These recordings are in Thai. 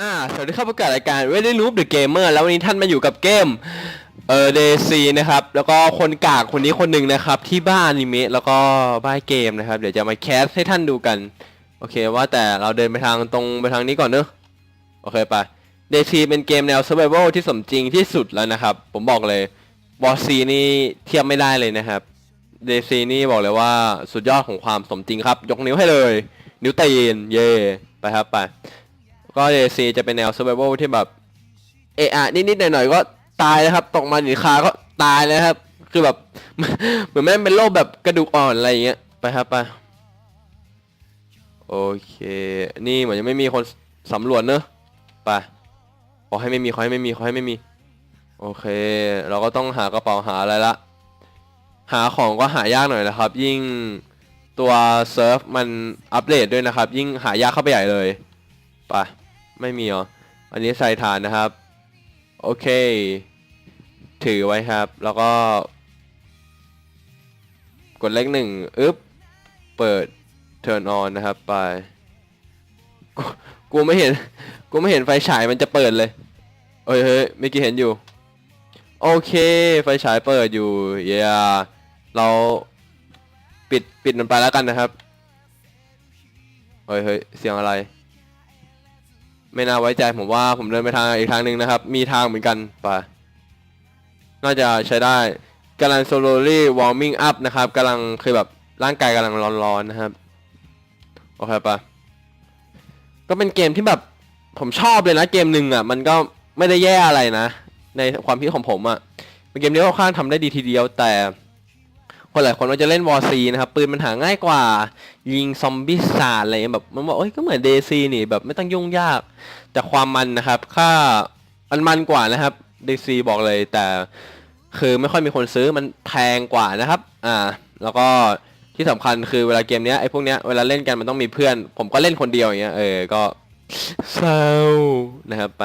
อ่าสวัสดีครับประกาศรายการ Ready Loop the Gamer แล้ววันนี้ท่านมาอยู่กับเกมเออเดซีนะครับ แล้วก็คนกากคนนี้คนหนึ่งนะครับ ที่บ้านอนิเมะแล้วก็บ้านเกมนะครับ เดี๋ยวจะมาแคสให้ท่านดูกัน โอเคว่าแต่เราเดินไปทางตรงไปทางนี้ก่อนเนอะโอเคไปเดซีเป็นเกมแนว Survival ที่สมจริงที่สุดแล้วนะครับ ผมบอกเลยบอสซีนี่เทียบไม่ได้เลยนะครับเดซีนี่บอกเลยว่าสุดยอดของความสมจริงครับ ยกนิ้วให้เลย นิ้วตีนเย่ไปครับไป ก็เดซีจะเป็นแนว survival ที่แบบเอะอะนิดๆหน่อยๆก็ตายนะครับ ตกมาหนีคาก็ตายเลยครับ คือแบบ เหมือนแม่งเป็นโรคแบบกระดูกอ่อนอะไรอย่างเงี้ยไปครับไปโอเค นี่เหมือนยังไม่มีคนสำรวจเนอะไปขอให้ไม่มีขอให้ไม่มีขอให้ไม่มี โอเค เราก็ต้องหากระเป๋าหาอะไรละ หาของก็หายากหน่อยนะครับ ยิ่งตัวเซิร์ฟมันอัปเดตด้วยนะครับ ยิ่งหายากเข้าไปใหญ่เลยไป ไม่มีเหรอ อันนี้ใส่ฐานนะครับ โอเค ถือไว้ครับ แล้วก็ กดเลขหนึ่งอึ๊บ เปิด turn on นะครับ ไป กูกูไม่เห็น กูไม่เห็นไฟฉายมันจะเปิดเลยเอ้ยเฮ้ยเมื่อกี้เห็นอยู่ โอเค ไฟฉายเปิดอยู่ เย้เราปิด ปิดมันไปแล้วกันนะครับ เฮ้ยเฮ้ยเสียงอะไร ไม่น่าไว้ใจผมว่าผมเดินไปทางอีกทางหนึ่งนะครับ มีทางเหมือนกันไปน่าจะใช้ได้กำลัง slowly warming up นะครับกำลังคือแบบร่างกายกำลังร้อนๆนะครับ โอเคปะก็เป็นเกมที่แบบผมชอบเลยนะเกมหนึ่งอะ มันก็ไม่ได้แย่อะไรนะ ในความคิดของผมอะเป็นเกมที่ค่อนข้างทำได้ดีทีเดียวแต่ คนหลายคนว่าจะเล่นวอร์ซีนะครับ ปืนมันหาง่ายกว่า ยิงซอมบี้สาดอะไรแบบมันบอกเอ้ยก็เหมือนเดซีนี่แบบไม่ต้องยุ่งยาก แต่ความมันนะครับ ค่ามันมันกว่านะครับเดซีบอกเลยแต่คือไม่ค่อยมีคนซื้อมันแพงกว่านะครับ อ่า แล้วก็ที่สำคัญคือเวลาเกมเนี้ยไอ้พวกเนี้ยเวลาเล่นกันมันต้องมีเพื่อน ผมก็เล่นคนเดียวอย่างเงี้ยเออก็เศร้านะครับไป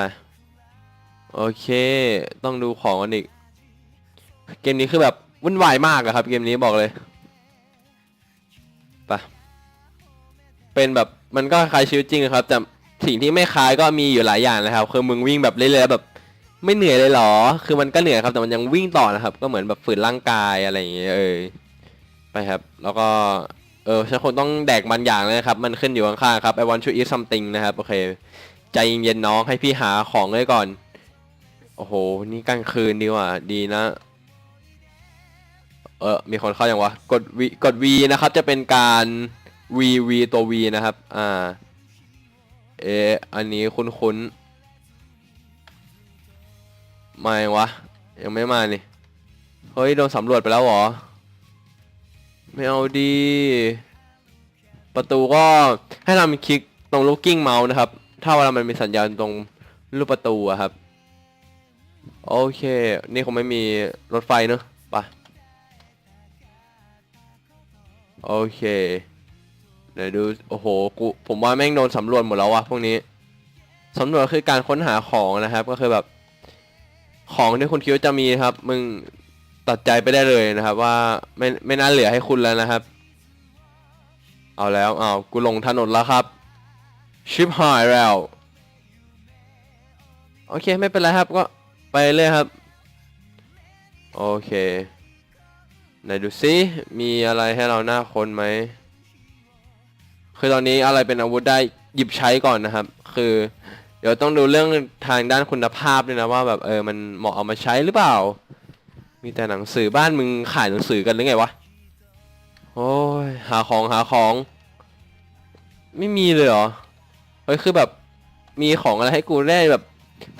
โอเค ต้องดูของกันอีก เกมนี้คือแบบ วุ่นวายมากอะครับเกมนี้บอกเลยไปเป็นแบบมันก็คล้ายชีวิตจริงครับ แต่สิ่งที่ไม่คล้ายก็มีอยู่หลายอย่างนะครับ คือมึงวิ่งแบบเรื่อยๆแบบ ไม่เหนื่อยเลยเหรอ คือมันก็เหนื่อยครับ แต่มันยังวิ่งต่อนะครับ ก็เหมือนแบบฝืนร่างกายอะไรอย่างเงี้ยเออไปครับ แล้วก็เออฉันคงต้องแดกมันอย่างเลยครับ มันขึ้นอยู่ข้างๆครับ I want to eat something นะครับ โอเค ใจเย็นๆน้องให้พี่หาของเลยก่อน โอ้โห นี่กลางคืนดีว่ะ ดีนะ เออมีคนเข้าอย่างวะ กด V กด V นะครับ จะเป็นการ V V ตัว V นะครับ อ่า เอะอันนี้คุ้นๆ มายังวะ ยังไม่มานี่ เฮ้ย โดนสำรวจไปแล้วเหรอ ไม่เอาดี ประตูก็ให้ทำคลิกตรงลูกกิ้งเมาส์นะครับ ถ้าเวลามันมีสัญญาณตรงรูปประตูอะครับ โอเค นี่คงไม่มีรถไฟเนอะไป โอเคเดี๋ยวดู โอ้โห กู ผมว่าแม่งโดนสำรวจหมดแล้ววะพวกนี้ สำรวจคือการค้นหาของนะครับ ก็คือแบบ ของที่คุณคิดว่าจะมีครับ มึงตัดใจไปได้เลยนะครับ ว่าไม่ไม่น่าเหลือให้คุณแล้วนะครับ เอาแล้วเอากูลงถนนแล้วครับ ชิปหายแล้ว โอเคไม่เป็นไรครับก็ไปเลยครับ โอเค ไหนดูซิมีอะไรให้เราหน้าคนไหม คือตอนนี้อะไรเป็นอาวุธได้หยิบใช้ก่อนนะครับ คือ เดี๋ยวต้องดูเรื่องทางด้านคุณภาพด้วยนะว่าแบบเออมันเหมาะเอามาใช้หรือเปล่า มีแต่หนังสือบ้านมึงขายหนังสือกันหรือไงวะ โอ้ยหาของหาของ ไม่มีเลยเหรอ เฮ้ยคือแบบมีของอะไรให้กูได้แบบ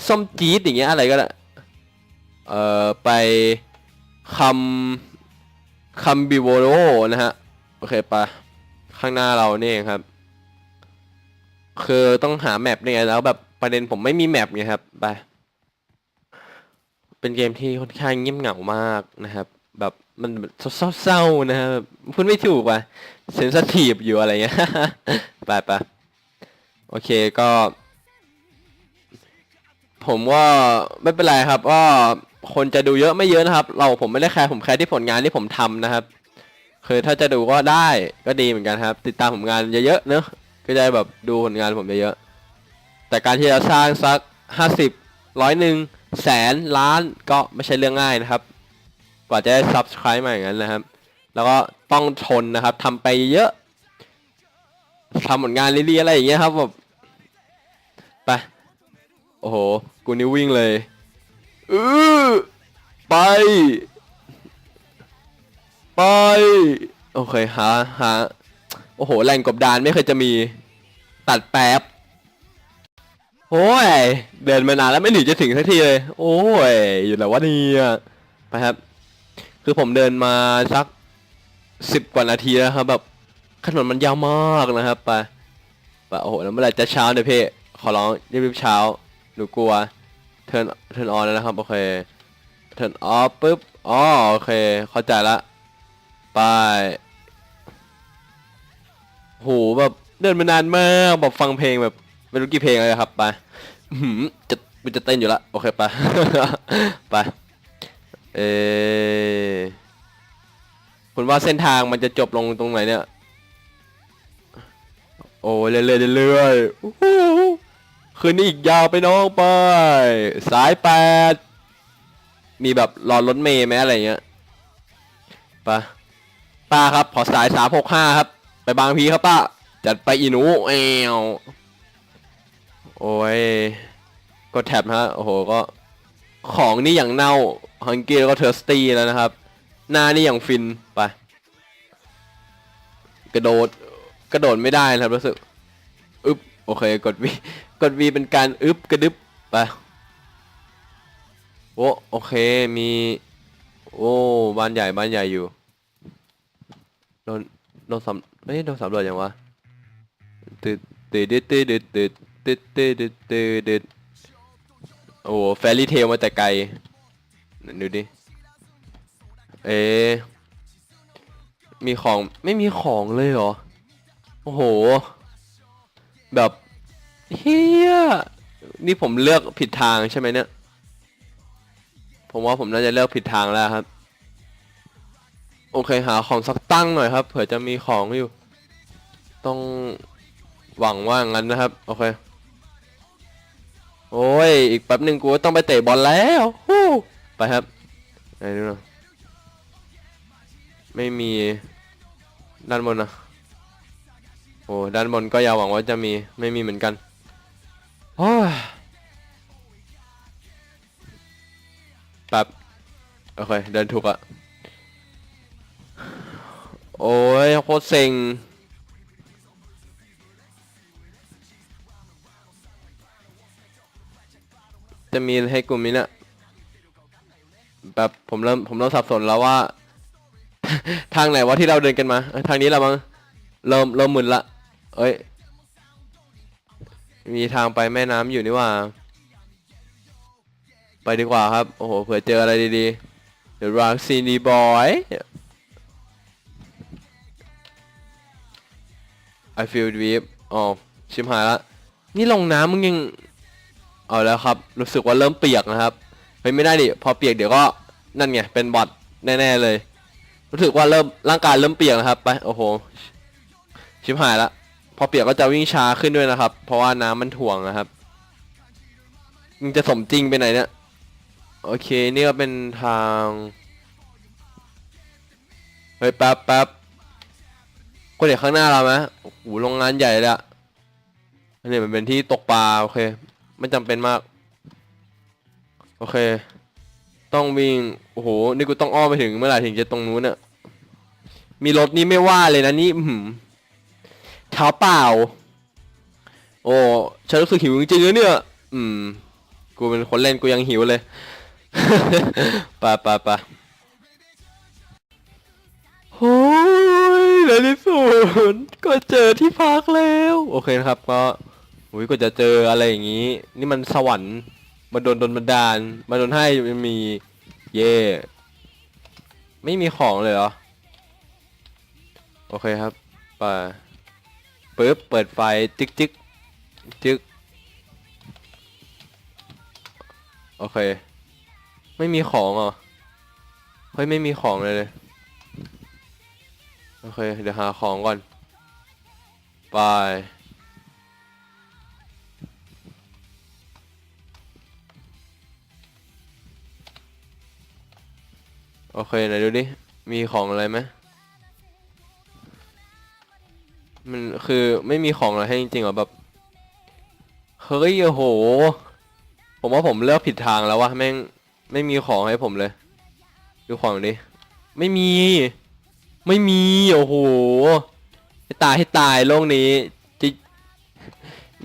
ส้มจี๊ดอย่างเงี้ยอะไรก็ได้เอ่อไปคำ คำบิโวโรนะฮะ โอเคปะข้างหน้าเรานี่เองครับ คือต้องหาแมปเนี่ยแล้วแบบประเด็นผมไม่มีแมปไงครับไปเป็นเกมที่ค่อนข้างเงียบเหงามากนะครับ แบบมันเศร้าๆนะครับพูดไม่ถูกว่ะเซนสทีฟอยู่อะไรเงี้ยไปไปโอเคก็ ผมว่าไม่เป็นไรครับว่า คนจะดูเยอะไม่เยอะนะครับ เราผมไม่ได้แคร์ผมแคร์ที่ผลงานที่ผมทำนะครับคือถ้าจะดูก็ได้ก็ดีเหมือนกันครับ ติดตามผลงานเยอะๆเนอะก็จะแบบดูผลงานผมเยอะๆแต่การที่จะสร้างสักห้าสิบร้อยหนึ่งแสนล้านก็ไม่ใช่เรื่องง่ายนะครับ กว่าจะได้ subscribe มาอย่างนั้นนะครับ แล้วก็ต้องทนนะครับทำไปเยอะทำผลงานเรื่อยๆอะไรอย่างเงี้ยครับแบบไปโอ้โห กูนี่วิ่งเลย เออไป ไป โอเคหาหาโอ้โหแหล่งกบดานไม่เคยจะมีตัดแป๊บโอ้ย เดินมานานแล้วไม่หนีจะถึงสักทีเลย โอ้ย อยู่แล้ววะเนี่ยไปครับ คือผมเดินมาสักสิบกว่านาทีแล้วครับ แบบถนนมันยาวมากนะครับไปไปโอ้โหแล้วเมื่อไหร่จะเช้าเนี่ยพี่ขอร้องรีบๆเช้าหนูกลัว เทิร์นเทิร์นออนแล้วนะครับ โอเคเทิร์นออฟปุ๊บอ๋อโอเค เข้าใจละไปโหแบบเดินมานานมากแบบฟังเพลงแบบไม่รู้กี่เพลงเลยครับไปหืมจะมันจะเต้นอยู่ละโอเคไปไปเออคุณว่าเส้นทางมันจะจบลงตรงไหนเนี่ย โอ้เรื่อยๆเรื่อยๆ คืนนี้อีกยาวไปน้องไป สายแปดมีแบบรอรถเมย์ไหมอะไรเงี้ยไปะป้าครับ ขอสายสามหกห้าครับ ไปบางพีครับป้า จัดไปอีหนูเอวโอ้ยกดแท็บฮะโอ้โหก็ ของนี่อย่างเน่าฮังกี้แล้วก็เทอร์สตี้แล้วนะครับ หน้านี่อย่างฟินไปกระโดดกระโดดไม่ได้นะครับรู้สึก อึ๊บ โอเค กดวี กดวีเป็นการอึบกระดึบไปโอ้โอเคมีโอ้บ้านใหญ่บ้านใหญ่อยู่โดนโดนสำเอ้ยโดนสำรวจยังวะตึ๊ดตึ๊ดตึ๊ดตึ๊ดตึ๊ดตึ๊ดตึ๊ดตึ๊ดตึ๊ดตึ๊ดโอ้แฟรี่เทลมาแต่ไกลดูดิเอ๊มีของไม่มีของเลยเหรอโอ้โห แบบ เฮียนี่ผมเลือกผิดทางใช่ไหมเนี่ย ผมว่าผมน่าจะเลือกผิดทางแล้วครับ โอเคหาของสักตั้งหน่อยครับ เผื่อจะมีของอยู่ ต้องหวังว่างั้นนะครับ โอเค โอ้ย อีกแป๊บหนึ่งกูต้องไปเตะบอลแล้วฮู้ไปครับไหนดูหน่อยไม่มีด้านบนนะโอ้ด้านบนก็อย่าหวังว่าจะมีไม่มีเหมือนกัน แป๊บโอเค เดินถูกอะโอ้ยโคตรเซ็งจะมีให้กลุ่มนี้เนี่ยแบบผมเริ่มผมเริ่มสับสนแล้วว่า ทางไหนวะที่เราเดินกันมา ทางนี้ละมั้งเริ่มเริ่มมึนละ เอ้ย มีทางไปแม่น้ำอยู่นี่ว่า ไปดีกว่าครับ โอ้โห เผื่อเจออะไรดีๆ The Rock City Boy I feel deep อ๋อ ชิมหายละ นี่ลงน้ำมึงยัง เอาแล้วครับ รู้สึกว่าเริ่มเปียกนะครับ เฮ้ย ไม่ได้ดิ พอเปียกเดี๋ยวก็ นั่นไง เป็นบอดแน่ ๆ เลย รู้สึกว่าเริ่มร่างกายเริ่มเปียกนะครับ ไป โอ้โห ชิบหายละ พอเปียกก็จะวิ่งช้าขึ้นด้วยนะครับ เพราะว่าน้ำมันถ่วงนะครับมึงจะสมจริงไปไหนเนี่ย โอเคนี่ก็เป็นทางเฮ้ยแป๊บแป๊บก็เดี๋ยวข้างหน้าเราไหมโอ้โหโรงงานใหญ่เลยอะอันนี้มันเป็นที่ตกปลาโอเค ไม่จำเป็นมาก โอเค ต้องวิ่งโอ้โหนี่กูต้องอ้อมไปถึงเมื่อไหร่ถึงจะตรงนู้นเนี่ยมีรถนี่ไม่ว่าเลยนะนี่หือ เท้าเปล่า โอ้ฉันรู้สึกหิวจริงๆเลยเนี่ย อืม กูเป็นคนเล่นกูยังหิวเลยไปไปไปโอ้ยในที่สุดก็เจอที่พักแล้ว โอเคนะครับ ก็อุ้ยก็จะเจออะไรอย่างนี้ นี่มันสวรรค์มาโดนโดนบันดาลมาโดนให้มันมี เย่ไม่มีของเลยเหรอ โอเคครับ ไป ปึ๊บเปิดไฟจิกจิกจิกโอเค ไม่มีของอะเฮ้ยไม่มีของเลยเลยโอเคเดี๋ยวหาของก่อนไปโอเคไหนดูดิมีของอะไรไหม มันคือไม่มีของอะไรให้จริงๆหรอแบบ เฮ้ยโอ้โห ผมว่าผมเลือกผิดทางแล้ววะแม่งไม่มีของให้ผมเลย ดูของดิไม่มี ไม่มี โอ้โหให้ตายให้ตายโลกนี้จะ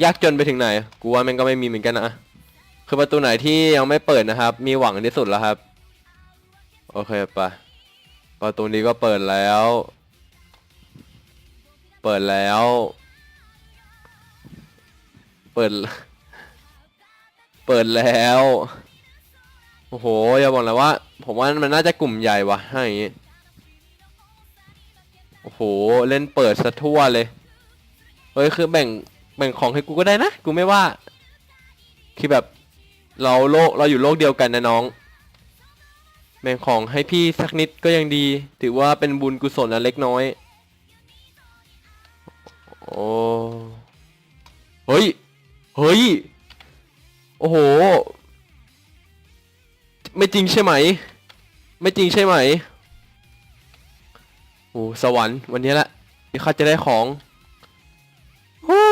ยากจนไปถึงไหน กูว่าแม่งก็ไม่มีเหมือนกันนะคือประตูไหนที่ยังไม่เปิดนะครับ มีหวังที่สุดแล้วครับ โอเคไปประตูนี้ก็เปิดแล้ว เปิดแล้ว เปิด เปิดแล้ว โอ้โห อย่าบอกเลยว่า ผมว่ามันน่าจะกลุ่มใหญ่วะถ้าอย่างงี้ โอ้โห เล่นเปิดซะทั่วเลย เฮ้ย คือแบ่ง แบ่งของให้กูก็ได้นะ กูไม่ว่า คือแบบ เราโลก เราอยู่โลกเดียวกันนะน้องแบ่งของให้พี่สักนิดก็ยังดี ถือว่าเป็นบุญกุศลอันเล็กน้อย โอ้เฮ้ย เฮ้ย โอ้โห ไม่จริงใช่ไหม ไม่จริงใช่ไหมโอ้สวรรค์วันนี้แหละที่ข้าจะได้ของฮู้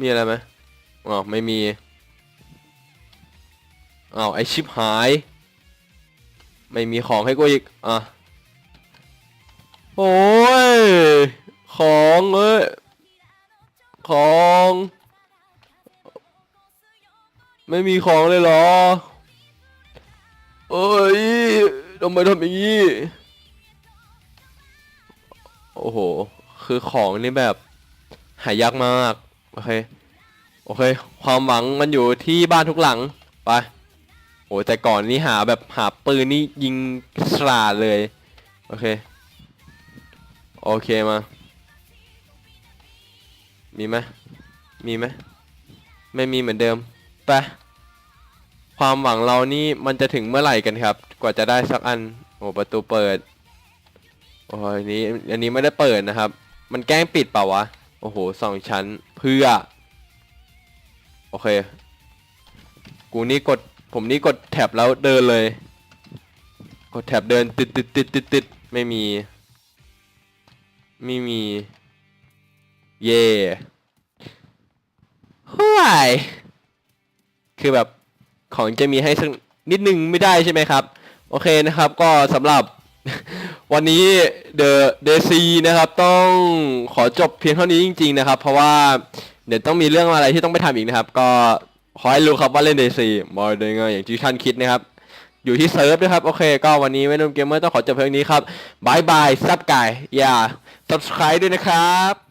มีอะไรไหมอ๋อไม่มีอ้าวไอชิปหาย ไม่มีของให้กูอีก อะ โอ้ย ของเอ้ย ของ ไม่มีของเลยเหรอ เอ้ยทำไมทำอย่างนี้ โอ้โห คือของนี่แบบหายากมาก โอเค โอเค ความหวังมันอยู่ที่บ้านทุกหลัง ไป โอ้แต่ก่อนนี่หาแบบหาปืนนี่ยิงสลาดเลย โอเค โอเคมา มีไหมมีไหมไม่มีเหมือนเดิมไปความหวังเรานี่มันจะถึงเมื่อไหร่กันครับ กว่าจะได้สักอันโอ้ประตูเปิดโอ้ยนี้อันนี้ไม่ได้เปิดนะครับ มันแกล้งปิดเปล่าวะโอ้โหสองชั้นเพื่อ โอเค กูนี่กดผมนี่กดแท็บแล้วเดินเลย กดแท็บเดินติดติดติดติดติดไม่มี ไม่มี เย่ห่วยคือแบบของจะมีให้สักนิดนึงไม่ได้ใช่ไหมครับ โอเคนะครับก็สำหรับวันนี้ The d c นะครับ ต้องขอจบเพียงเท่านี้จริง ๆ นะครับ เพราะว่าเดี๋ยวต้องมีเรื่องอะไรที่ต้องไปทำอีกนะครับ ก็ขอให้รู้ครับว่าเล่น DC มอร์เดงอย่างที่ท่านคิดนะครับ อยู่ที่เซิร์ฟนะครับ โอเค ก็วันนี้ไม่นุ่มเกมเมอร์ต้องขอจบเพียงนี้ครับบายบายซับไก่อย่า subscribe ด้วยนะครับ